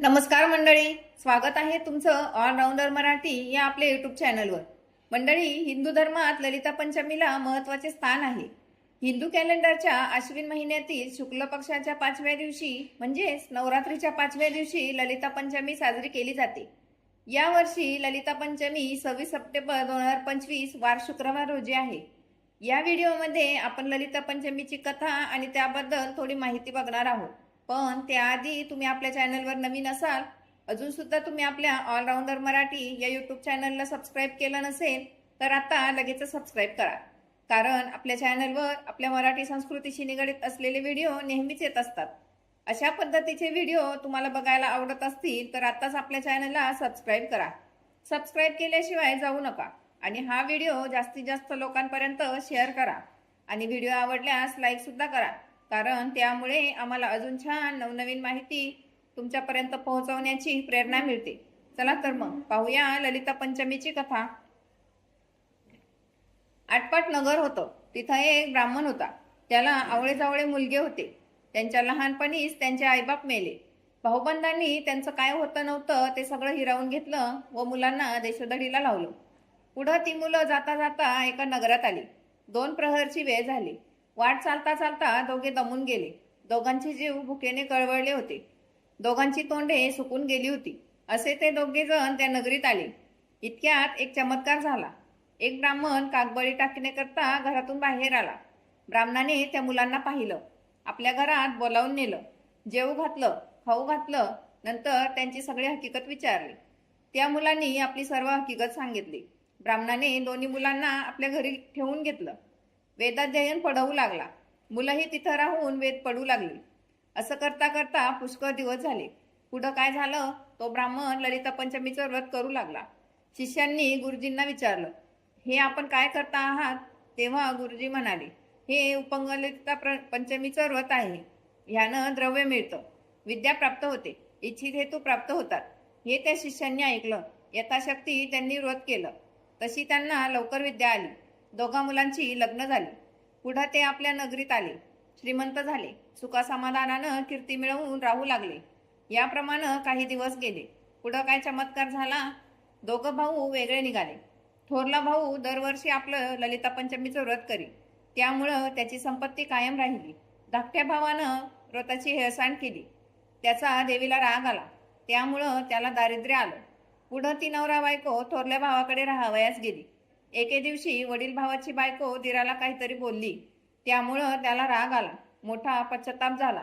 नमस्कार मंडळी स्वागत आहे तुमचं ऑलराऊंडर मराठी या आपल्या यूट्यूब चॅनलवर मंडळी हिंदू धर्मात ललिता पंचमीला महत्त्वाचे स्थान आहे. हिंदू कॅलेंडरच्या अश्विन महिन्यातील शुक्ल पक्षाच्या पाचव्या दिवशी म्हणजेच नवरात्रीच्या पाचव्या दिवशी ललिता पंचमी साजरी केली जाते. यावर्षी ललिता पंचमी सव्वीस सप्टेंबर दोन हजार पंचवीस वार शुक्रवार रोजी आहे. या व्हिडिओमध्ये आपण ललिता पंचमीची कथा आणि त्याबद्दल थोडी माहिती बघणार आहोत. पण त्याआधी तुम्ही आपल्या चॅनलवर नवीन असाल अजून सुद्धा तुम्ही आपल्या ऑलराऊंडर मराठी या युट्यूब चॅनलला सबस्क्राईब केलं नसेल तर आता लगेच सबस्क्राईब करा. कारण आपल्या चॅनलवर आपल्या मराठी संस्कृतीशी निगडीत असलेले व्हिडिओ नेहमीच येत असतात. अशा पद्धतीचे व्हिडिओ तुम्हाला बघायला आवडत असतील तर आताच आपल्या चॅनलला सबस्क्राईब करा. सबस्क्राईब केल्याशिवाय जाऊ नका आणि हा व्हिडिओ जास्तीत जास्त लोकांपर्यंत शेअर करा. आणि व्हिडिओ आवडल्यास लाईकसुद्धा करा. कारण त्यामुळे आम्हाला अजून छान नवनवीन माहिती तुमच्यापर्यंत पोहोचवण्याची प्रेरणा मिळते. चला तर मग पाहूया ललिता पंचमीची कथा. आटपाट नगर होतं. तिथं एक ब्राह्मण होता. त्याला आवळे जावळे मुलगे होते. त्यांच्या लहानपणीच त्यांचे आईबाप मेले. भाऊबंधांनी त्यांचं काय होतं नव्हतं ते सगळं हिरावून घेतलं व मुलांना देशोधडीला लावलं. पुढं ती मुलं जाता जाता एका नगरात आली. दोन प्रहरची वेळ झाली. वाट चालता चालता दोघे दमून गेले. दोघांचे जीव भुकेने कळवळले होते. दोघांची तोंडे सुकून गेली होती. असे ते दोघे जण त्या नगरीत आले. इतक्यात एक चमत्कार झाला. एक ब्राह्मण कागबळी टाकण्याकरता घरातून बाहेर आला. ब्राह्मणाने त्या मुलांना पाहिलं. आपल्या घरात बोलावून नेलं. जेवू घातलं खाऊ घातलं नंतर त्यांची सगळी हकीकत विचारली. त्या मुलांनी आपली सर्व हकीकत सांगितली. ब्राह्मणाने दोन्ही मुलांना आपल्या घरी ठेवून घेतलं. वेदाध्ययन पढवू लागला. मुलंही तिथं राहून वेद पडू लागली. असं करता करता पुष्कळ दिवस झाले. पुढं काय झालं? तो ब्राह्मण ललिता पंचमीचं व्रत करू लागला. शिष्यांनी गुरुजींना विचारलं हे आपण काय करता आहात? तेव्हा गुरुजी म्हणाले हे उपंग ललिता प्र पंचमीचं व्रत आहे. ह्यानं द्रव्य मिळतं. विद्या प्राप्त होते. इच्छित हेतू प्राप्त होतात. हे त्या शिष्यांनी ऐकलं. यथाशक्ती त्यांनी व्रत केलं. तशी त्यांना लवकर विद्या आली. दोघा मुलांची लग्न झाली. पुढं ते आपल्या नगरीत आले. श्रीमंत झाले. सुखासमाधानानं कीर्ती मिळवून राहू लागले. याप्रमाणे काही दिवस गेले. पुढं काय चमत्कार झाला? दोघं भाऊ वेगळे निघाले. थोरला भाऊ दरवर्षी आपलं ललिता पंचमीचं व्रत करी त्यामुळं त्याची संपत्ती कायम राहिली. धाकट्या भावानं व्रताची हेळसांड केली. त्याचा देवीला राग आला. त्यामुळं त्याला दारिद्र्य आलं. पुढं ती नवरा बायको थोरल्या भावाकडे राहावयास गेली. एके दिवशी वडील भावाची बायको दिराला काहीतरी बोलली. त्यामुळं त्याला राग आला. मोठा पश्चाताप झाला.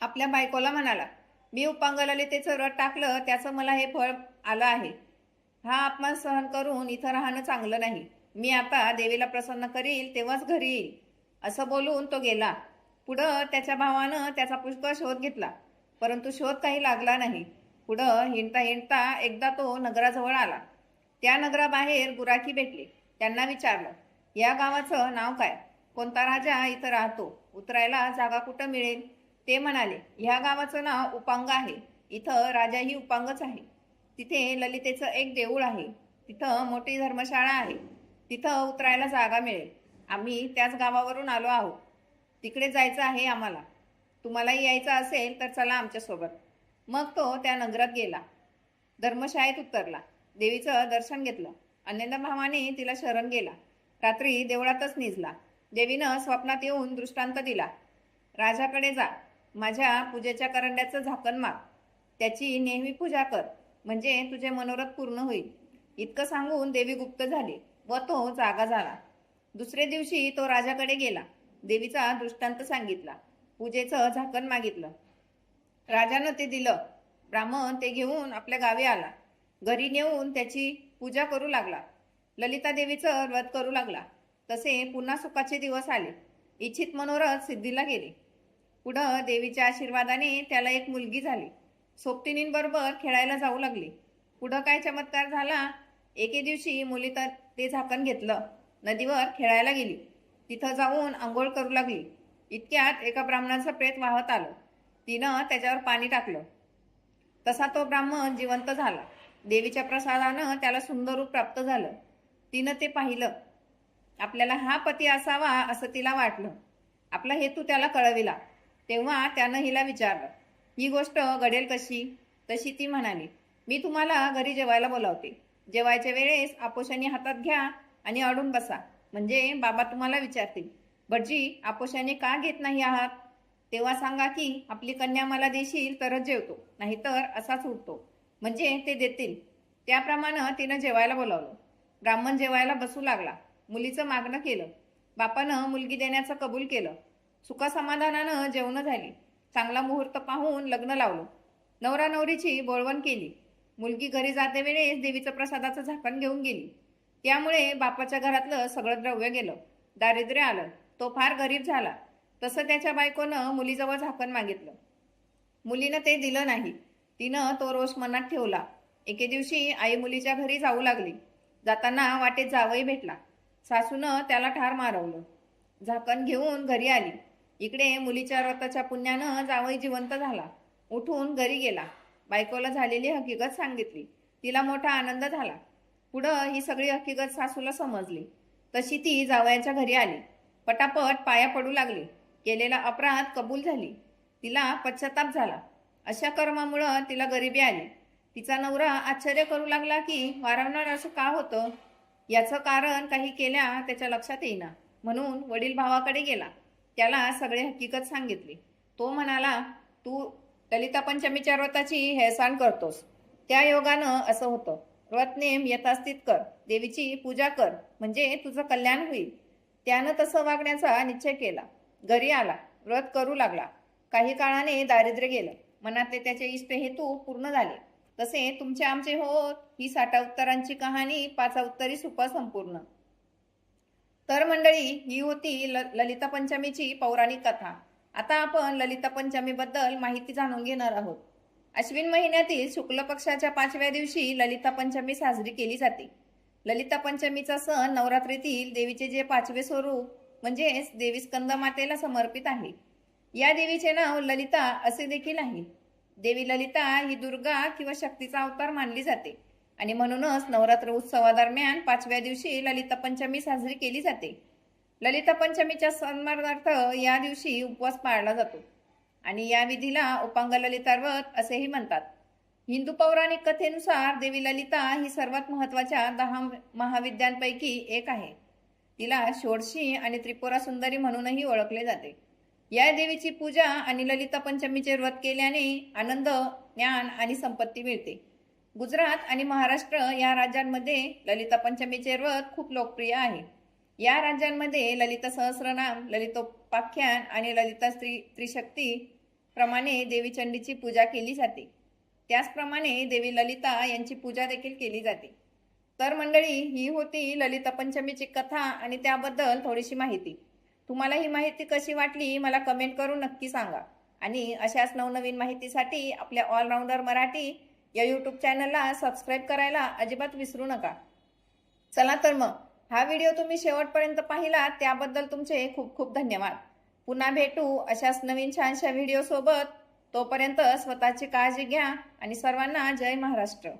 आपल्या बायकोला म्हणाला मी उपांग ललितेचं व्रत टाकलं त्याचं मला हे फळ आलं आहे. हा अपमान सहन करून इथं राहणं चांगलं नाही. मी आता देवीला प्रसन्न करील तेव्हाच घरी येईल. असं बोलून तो गेला. पुढं त्याच्या भावानं त्याचा पुष्कळ शोध घेतला. परंतु शोध काही लागला नाही. पुढं हिंडता हिंडता एकदा तो नगराजवळ आला. त्या नगराबाहेर गुराखी भेटली. त्यांना विचारलं या गावाचं नाव काय? कोणता राजा इथं राहतो? उतरायला जागा कुठं मिळेल? ते म्हणाले ह्या गावाचं नाव उपांग आहे. इथं राजाही उपांगच आहे. तिथे ललितेचं एक देऊळ आहे. तिथं मोठी धर्मशाळा आहे. तिथं उतरायला जागा मिळेल. आम्ही त्याच गावावरून आलो आहोत. तिकडे जायचं आहे आम्हाला. तुम्हालाही यायचं असेल तर चला आमच्यासोबत. मग तो त्या नगरात गेला. धर्मशाळेत उतरला. देवीचं दर्शन घेतलं. अन्यदा भावाने तिला शरण गेला. रात्री देवळातच निजला. देवीनं स्वप्नात येऊन दृष्टांत दिला. राजाकडे जा. माझ्या पूजेच्या करंड्याचं झाकण माग त्याची नेहमी पूजा कर. म्हणजे तुझे मनोरथ पूर्ण होईल. इतकं सांगून देवी गुप्त झाली व तो जागा झाला. दुसरे दिवशी तो राजाकडे गेला. देवीचा दृष्टांत सांगितला. पूजेचं झाकण मागितलं. राजानं ते दिलं. ब्राह्मण ते घेऊन आपल्या गावी आला. घरी नेऊन त्याची पूजा करू लागला. ललिता देवीचं व्रत करू लागला. तसे पुन्हा सुखाचे दिवस आले. इच्छित मनोरथ सिद्धीला गेले. पुढं देवीच्या आशीर्वादाने त्याला एक मुलगी झाली. सोबतिनींबरोबर खेळायला जाऊ लागली. पुढं काय चमत्कार झाला? एके दिवशी मुली तर ते झाकण घेतलं. नदीवर खेळायला गेली. तिथं जाऊन आंघोळ करू लागली. इतक्यात एका ब्राह्मणाचं प्रेत वाहत आलं. तिनं त्याच्यावर पाणी टाकलं. तसा तो ब्राह्मण जिवंत झाला. देवीच्या प्रसादानं त्याला सुंदर रूप प्राप्त झालं. तिनं ते पाहिलं. आपल्याला हा पती असावा असं तिला वाटलं. आपला हेतू त्याला कळविला. तेव्हा त्यानं हिला विचारलं ही गोष्ट घडेल कशी? तशी ती म्हणाली मी तुम्हाला घरी जेवायला बोलावते. जेवायच्या वेळेस आपोशाने हातात घ्या आणि अडून बसा. म्हणजे बाबा तुम्हाला विचारतील भटजी आपोशाने का घेत नाही आहात? तेव्हा सांगा की आपली कन्या मला देशील तरच जेवतो नाहीतर असाच उठतो म्हणजे ते देतील. त्याप्रमाणे तिनं जेवायला बोलावलं. ब्राह्मण जेवायला बसू लागला. मुलीचं मागणं केलं. बापानं मुलगी देण्याचं कबूल केलं. सुखसमाधानानं जेवणं झाली. चांगला मुहूर्त पाहून लग्न लावलं. नवरा नवरीची बोळवण केली. मुलगी घरी जाते वेळेस देवीचं प्रसादाचं झाकण घेऊन गेली. त्यामुळे बापाच्या घरातलं सगळं द्रव्य गेलं. दारिद्र्य आलं. तो फार गरीब झाला. तसं त्याच्या बायकोनं मुलीजवळ झाकण मागितलं. मुलीनं ते दिलं नाही. तिनं तो रोष मनात ठेवला. एके दिवशी आई मुलीच्या घरी जाऊ लागली. जाताना वाटेत जावई भेटला. सासूनं त्याला ठार मारवलं. झाकण घेऊन घरी आली. इकडे मुलीच्या व्रताच्या पुण्यानं जावई जिवंत झाला. उठून घरी गेला. बायकोला झालेली हकीकत सांगितली. तिला मोठा आनंद झाला. पुढं ही सगळी हकीकत सासूला समजली. तशी ती जावयाच्या घरी आली. पटापट पाया पडू लागली. केलेला अपराध कबूल झाली. तिला पश्चाताप झाला. अशा कर्मामुळं तिला गरिबी आली. तिचा नवरा आश्चर्य करू लागला की वारंवार असं का होतं? याचं कारण काही केल्या त्याच्या लक्षात येईना. म्हणून वडील भावाकडे गेला. त्याला सगळे हकीकत सांगितली. तो म्हणाला तू ललिता पंचमीच्या व्रताची हेळसांड करतोस. त्या योगानं असं होतं. व्रत नेम यथास्थित कर. देवीची पूजा कर. म्हणजे तुझं कल्याण होईल. त्यानं तसं वागण्याचा निश्चय केला. घरी आला. व्रत करू लागला. काही काळाने दारिद्र्य गेलं. मनातले त्याचे इष्ट हेतू पूर्ण झाले. तसे तुमचे आमचे होत ही साठा उत्तरांची कहाणी पाचा उत्तरी सुपा संपूर्ण. तर मंडळी ही होती ल ललिता पंचमीची पौराणिक कथा. आता आपण ललिता पंचमीबद्दल माहिती जाणून घेणार आहोत. अश्विन महिन्यातील शुक्ल पक्षाच्या पाचव्या दिवशी ललिता पंचमी साजरी केली जाते. ललिता पंचमीचा सण नवरात्रीतील देवीचे जे पाचवे स्वरूप म्हणजेच देवी स्कंद मातेला समर्पित आहे. या देवीचे नाव ललिता असे देखील आहे. देवी ललिता ही दुर्गा किंवा शक्तीचा अवतार मानली जाते. आणि म्हणूनच नवरात्र उत्सवादरम्यान पाचव्या दिवशी ललिता पंचमी साजरी केली जाते. ललिता पंचमीच्या सन्मानार्थ या दिवशी उपवास पाळला जातो. आणि या विधीला उपांग ललिता व्रत असेही म्हणतात. हिंदू पौराणिक कथेनुसार देवी ललिता ही सर्वात महत्त्वाच्या दहा महाविद्यांपैकी एक आहे. तिला षोडशी आणि त्रिपुरा सुंदरी म्हणूनही ओळखले जाते. या देवीची पूजा आणि ललिता पंचमीचे व्रत केल्याने आनंद ज्ञान आणि संपत्ती मिळते. गुजरात आणि महाराष्ट्र या राज्यांमध्ये ललिता पंचमीचे व्रत खूप लोकप्रिय आहे. या राज्यांमध्ये ललिता सहस्रनाम ललितोपाख्यान आणि ललिता स्त्री त्रिशक्ती प्रमाणे देवी चंडीची पूजा केली जाते. त्याचप्रमाणे देवी ललिता यांची पूजा देखील केली जाते. तर मंडळी ही होती ललिता पंचमीची कथा आणि त्याबद्दल थोडीशी माहिती. तुम्हाला ही माहिती कशी वाटली मला कमेंट करून नक्की सांगा. आणि अशाच नवनवीन माहितीसाठी आपल्या ऑलराऊंडर मराठी या यूट्यूब चॅनलला सबस्क्राईब करायला अजिबात विसरू नका. चला तर मग हा व्हिडिओ तुम्ही शेवटपर्यंत पाहिला त्याबद्दल तुमचे खूप खूप धन्यवाद. पुन्हा भेटू अशाच नवीन छानशा व्हिडिओसोबत तोपर्यंत स्वतःची काळजी घ्या आणि सर्वांना जय महाराष्ट्र.